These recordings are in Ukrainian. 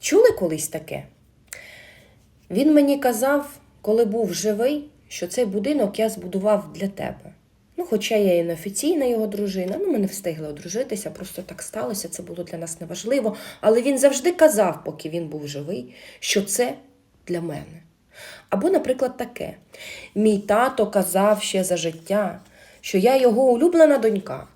Чули колись таке? Він мені казав, коли був живий, що цей будинок я збудував для тебе. Ну, хоча я і неофіційна його дружина, ну ми не встигли одружитися, просто так сталося, це було для нас неважливо. Але він завжди казав, поки він був живий, що це для мене. Або, наприклад, таке: мій тато казав ще за життя, що я його улюблена донька,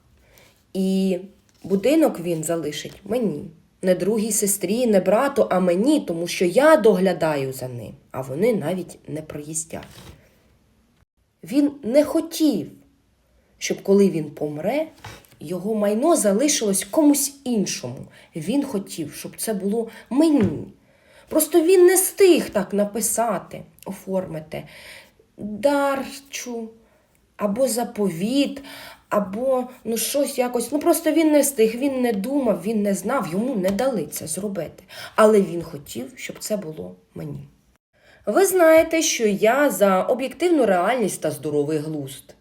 і будинок він залишить мені. Не другій сестрі, не брату, а мені, тому що я доглядаю за ним, а вони навіть не приїздять. Він не хотів, щоб коли він помре, його майно залишилось комусь іншому. Він хотів, щоб це було мені. Просто він не стиг так написати, оформити дарчу або заповіт, або ну щось якось. Ну просто він не встиг, він не думав, він не знав, йому не дали це зробити. Але він хотів, щоб це було мені. Ви знаєте, що я за об'єктивну реальність та здоровий глузд.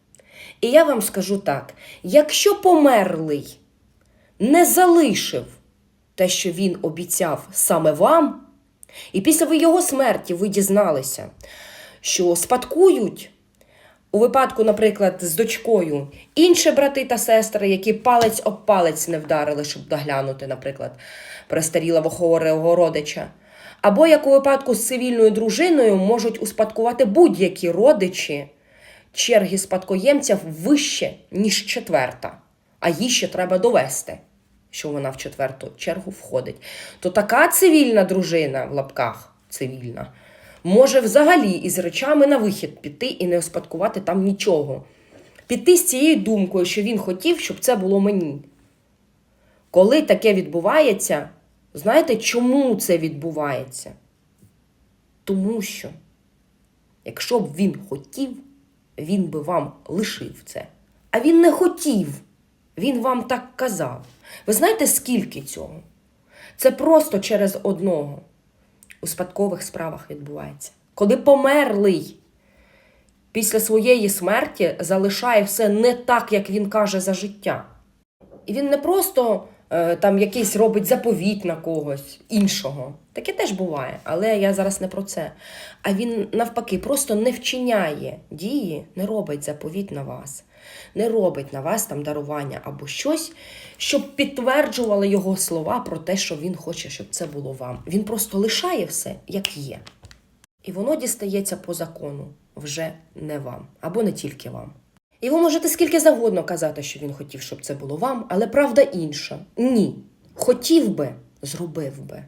І я вам скажу так: якщо померлий не залишив те, що він обіцяв саме вам, і після його смерті ви дізналися, що спадкують у випадку, наприклад, з дочкою інші брати та сестри, які палець об палець не вдарили, щоб доглянути, наприклад, престарілого хворого родича. Або як у випадку з цивільною дружиною можуть успадкувати будь-які родичі черги спадкоємців вище, ніж четверта, а їй ще треба довести, що вона в четверту чергу входить. То така цивільна дружина в лапках цивільна може взагалі із речами на вихід піти і не успадкувати там нічого. Піти з цією думкою, що він хотів, щоб це було мені. Коли таке відбувається, знаєте, чому це відбувається? Тому що, якщо б він хотів, він би вам лишив це. А він не хотів. Він вам так казав. Ви знаєте, скільки цього? Це просто через одного у спадкових справах відбувається. Коли померлий після своєї смерті залишає все не так, як він каже за життя. І він не просто там якийсь робить заповіт на когось іншого. Таке теж буває, але я зараз не про це. А він навпаки просто не вчиняє дії, не робить заповіт на вас, не робить на вас там дарування або щось, щоб підтверджували його слова про те, що він хоче, щоб це було вам. Він просто лишає все, як є. І воно дістається по закону вже не вам, або не тільки вам. І ви можете скільки завгодно казати, що він хотів, щоб це було вам, але правда інша. Ні. Хотів би, зробив би.